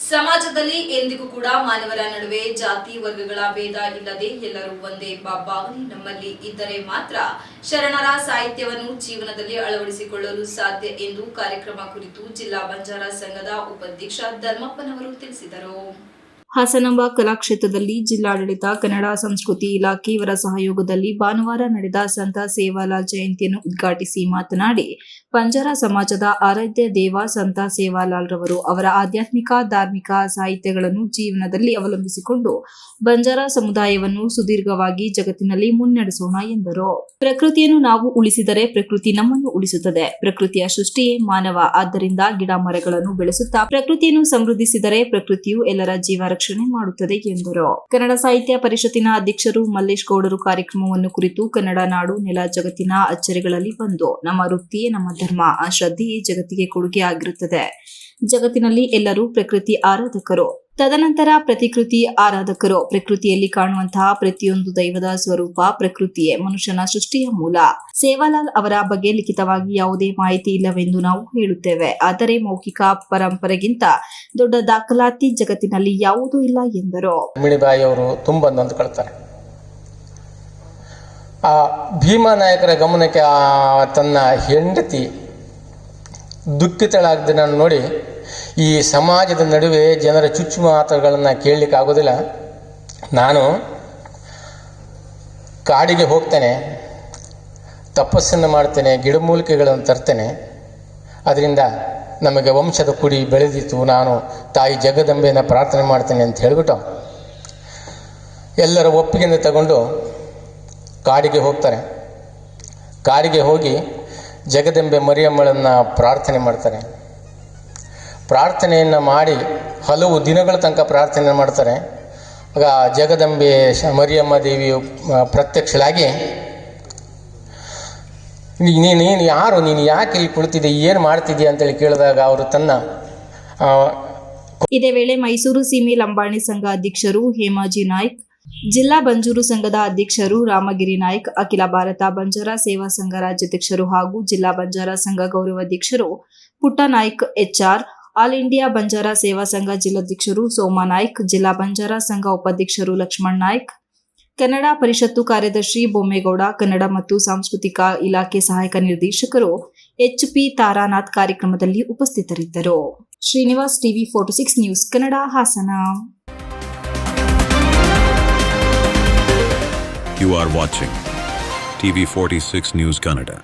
ಸಮಾಜದಲ್ಲಿ ಎಂದಿಗೂ ಕೂಡ ಮಾನವರ ನಡುವೆ ಜಾತಿ ವರ್ಗಗಳ ಭೇದ ಇಲ್ಲದೆ ಎಲ್ಲರೂ ಒಂದೇ ಎಂಬ ಭಾವನೆ ನಮ್ಮಲ್ಲಿ ಇದ್ದರೆ ಮಾತ್ರ ಶರಣರ ಸಾಹಿತ್ಯವನ್ನು ಜೀವನದಲ್ಲಿ ಅಳವಡಿಸಿಕೊಳ್ಳಲು ಸಾಧ್ಯ ಎಂದು ಕಾರ್ಯಕ್ರಮ ಕುರಿತು ಜಿಲ್ಲಾ ಬಂಜಾರ ಸಂಘದ ಉಪಾಧ್ಯಕ್ಷ ಧರ್ಮಪ್ಪನವರು ತಿಳಿಸಿದರು. ಹಾಸನಾಂಬ ಕಲಾಕ್ಷೇತ್ರದಲ್ಲಿ ಜಿಲ್ಲಾಡಳಿತ, ಕನ್ನಡ ಸಂಸ್ಕೃತಿ ಇಲಾಖೆ ಇವರ ಸಹಯೋಗದಲ್ಲಿ ಭಾನುವಾರ ನಡೆದ ಸಂತ ಸೇವಾಲಾಲ್ ಜಯಂತಿಯನ್ನು ಉದ್ಘಾಟಿಸಿ ಮಾತನಾಡಿ ಬಂಜಾರ ಸಮಾಜದ ಆರಾಧ್ಯ ದೇವ ಸಂತ ಸೇವಾಲಾಲ್ ರವರು ಅವರ ಆಧ್ಯಾತ್ಮಿಕ, ಧಾರ್ಮಿಕ ಸಾಹಿತ್ಯಗಳನ್ನು ಜೀವನದಲ್ಲಿ ಅವಲಂಬಿಸಿಕೊಂಡು ಬಂಜಾರ ಸಮುದಾಯವನ್ನು ಸುದೀರ್ಘವಾಗಿ ಜಗತ್ತಿನಲ್ಲಿ ಮುನ್ನಡೆಸೋಣ ಎಂದರು. ಪ್ರಕೃತಿಯನ್ನು ನಾವು ಉಳಿಸಿದರೆ ಪ್ರಕೃತಿ ನಮ್ಮನ್ನು ಉಳಿಸುತ್ತದೆ. ಪ್ರಕೃತಿಯ ಸೃಷ್ಟಿಯೇ ಮಾನವ. ಆದ್ದರಿಂದ ಗಿಡ ಮರಗಳನ್ನು ಬೆಳೆಸುತ್ತಾ ಪ್ರಕೃತಿಯನ್ನು ಸಮೃದ್ಧಿಸಿದರೆ ಪ್ರಕೃತಿಯು ಎಲ್ಲರ ಜೀವ ರಕ್ಷಣೆ ಮಾಡುತ್ತದೆ ಎಂದರು. ಕನ್ನಡ ಸಾಹಿತ್ಯ ಪರಿಷತ್ತಿನ ಅಧ್ಯಕ್ಷರು ಮಲ್ಲೇಶ್ ಗೌಡರು ಕಾರ್ಯಕ್ರಮವನ್ನು ಕುರಿತು ಕನ್ನಡ ನಾಡು ನೆಲ ಜಗತ್ತಿನ ಅಚ್ಚರಿಗಳಲ್ಲಿ ಬಂದು ನಮ್ಮ ವೃತ್ತಿಯೇ ನಮ್ಮ ಧರ್ಮ, ಆ ಶ್ರದ್ಧೆಯೇ ಜಗತ್ತಿಗೆ ಕೊಡುಗೆ ಆಗಿರುತ್ತದೆ ಜಗತ್ತಿನಲ್ಲಿ ಎಲ್ಲರೂ ಪ್ರಕೃತಿ ಆರಾಧಕರು. ತದನಂತರ ಪ್ರತಿಕೃತಿ ಆರಾಧಕರು, ಪ್ರಕೃತಿಯಲ್ಲಿ ಕಾಣುವಂತಹ ಪ್ರತಿಯೊಂದು ದೈವದ ಸ್ವರೂಪ ಪ್ರಕೃತಿಯೇ, ಮನುಷ್ಯನ ಸೃಷ್ಟಿಯ ಮೂಲ. ಸೇವಾಲಾಲ್ ಅವರ ಬಗ್ಗೆ ಲಿಖಿತವಾಗಿ ಯಾವುದೇ ಮಾಹಿತಿ ಇಲ್ಲವೆಂದು ನಾವು ಹೇಳುತ್ತೇವೆ. ಆದರೆ ಮೌಖಿಕ ಪರಂಪರೆಗಿಂತ ದೊಡ್ಡ ದಾಖಲಾತಿ ಜಗತ್ತಿನಲ್ಲಿ ಯಾವುದೂ ಇಲ್ಲ ಎಂದರು. ಮಿಣಿಬಾಯಿ ಅವರು ತುಂಬ ನೊಂದ್ಕೊಳ್ತಾರೆ ಆ ಭೀಮಾ ನಾಯಕರ ಗಮನಕ್ಕೆ ತನ್ನ ಹೆಂಡತಿ ದುಃಖಿತಳಾಗ್ದನ್ನು ನೋಡಿ ಈ ಸಮಾಜದ ನಡುವೆ ಜನರ ಚುಚ್ಚು ಮಾತುಗಳನ್ನು ಕೇಳಲಿಕ್ಕೆ ಆಗೋದಿಲ್ಲ. ನಾನು ಕಾಡಿಗೆ ಹೋಗ್ತೇನೆ, ತಪಸ್ಸನ್ನು ಮಾಡ್ತೇನೆ, ಗಿಡಮೂಲಿಕೆಗಳನ್ನು ತರ್ತೇನೆ. ಅದರಿಂದ ನಮಗೆ ವಂಶದ ಕುಡಿ ಬೆಳೆದಿತ್ತು. ನಾನು ತಾಯಿ ಜಗದಂಬೆಯನ್ನು ಪ್ರಾರ್ಥನೆ ಮಾಡ್ತೇನೆ ಅಂತ ಹೇಳಿಬಿಟ್ಟು ಎಲ್ಲರ ಒಪ್ಪಿಗೆಯಿಂದ ತಗೊಂಡು ಕಾಡಿಗೆ ಹೋಗ್ತಾರೆ. ಕಾಡಿಗೆ ಹೋಗಿ ಜಗದಂಬೆ ಮರಿಯಮ್ಮಳನ್ನು ಪ್ರಾರ್ಥನೆ ಮಾಡ್ತಾರೆ. ಪ್ರಾರ್ಥನೆಯನ್ನು ಮಾಡಿ ಹಲವು ದಿನಗಳ ತನಕ ಪ್ರಾರ್ಥನೆ ಮಾಡ್ತಾರೆ. ಆಗ ಜಗದಂಬೆ ಮರಿಯಮ್ಮ ದೇವಿಯು ಪ್ರತ್ಯಕ್ಷಳಾಗಿ ನೀನು ಯಾರು? ನೀನು ಯಾಕೆ ಇಲ್ಲಿ ಕುಳಿತಿದ್ದೆ? ಏನು ಮಾಡ್ತಿದ್ದೀಯ ಅಂತೇಳಿ ಕೇಳಿದಾಗ ಅವರು ತನ್ನ ಇದೇ ವೇಳೆ ಮೈಸೂರು ಸೀಮೆ ಲಂಬಾಣಿ ಸಂಘ ಅಧ್ಯಕ್ಷರು ಹೇಮಾಜಿ ನಾಯ್ಕ್, ಜಿಲ್ಲಾ ಬಂಜೂರು ಸಂಘದ ಅಧ್ಯಕ್ಷರು ರಾಮಗಿರಿ ನಾಯ್ಕ್, ಅಖಿಲ ಭಾರತ ಬಂಜಾರ ಸೇವಾ ಸಂಘ ರಾಜ್ಯಾಧ್ಯಕ್ಷರು ಹಾಗೂ ಜಿಲ್ಲಾ ಬಂಜಾರ ಸಂಘ ಗೌರವಾಧ್ಯಕ್ಷರು Putta Naik HR all India Banjara Seva Sangha ಜಿಲ್ಲಾಧ್ಯಕ್ಷರು Soma Naik, ಜಿಲ್ಲಾ ಬಂಜಾರ ಸಂಘ ಉಪಾಧ್ಯಕ್ಷರು ಲಕ್ಷ್ಮಣ್ ನಾಯ್ಕ್, ಕನ್ನಡ ಪರಿಷತ್ತು ಕಾರ್ಯದರ್ಶಿ ಬೊಮ್ಮೇಗೌಡ, ಕನ್ನಡ ಮತ್ತು ಸಾಂಸ್ಕೃತಿಕ ಇಲಾಖೆ ಸಹಾಯಕ ನಿರ್ದೇಶಕರು ಎಚ್ ಪಿ ತಾರಾನಾಥ್ ಕಾರ್ಯಕ್ರಮದಲ್ಲಿ ಉಪಸ್ಥಿತರಿದ್ದರು Srinivas TV forty six news Kannada Hassan you You are watching TV46 News Kannada.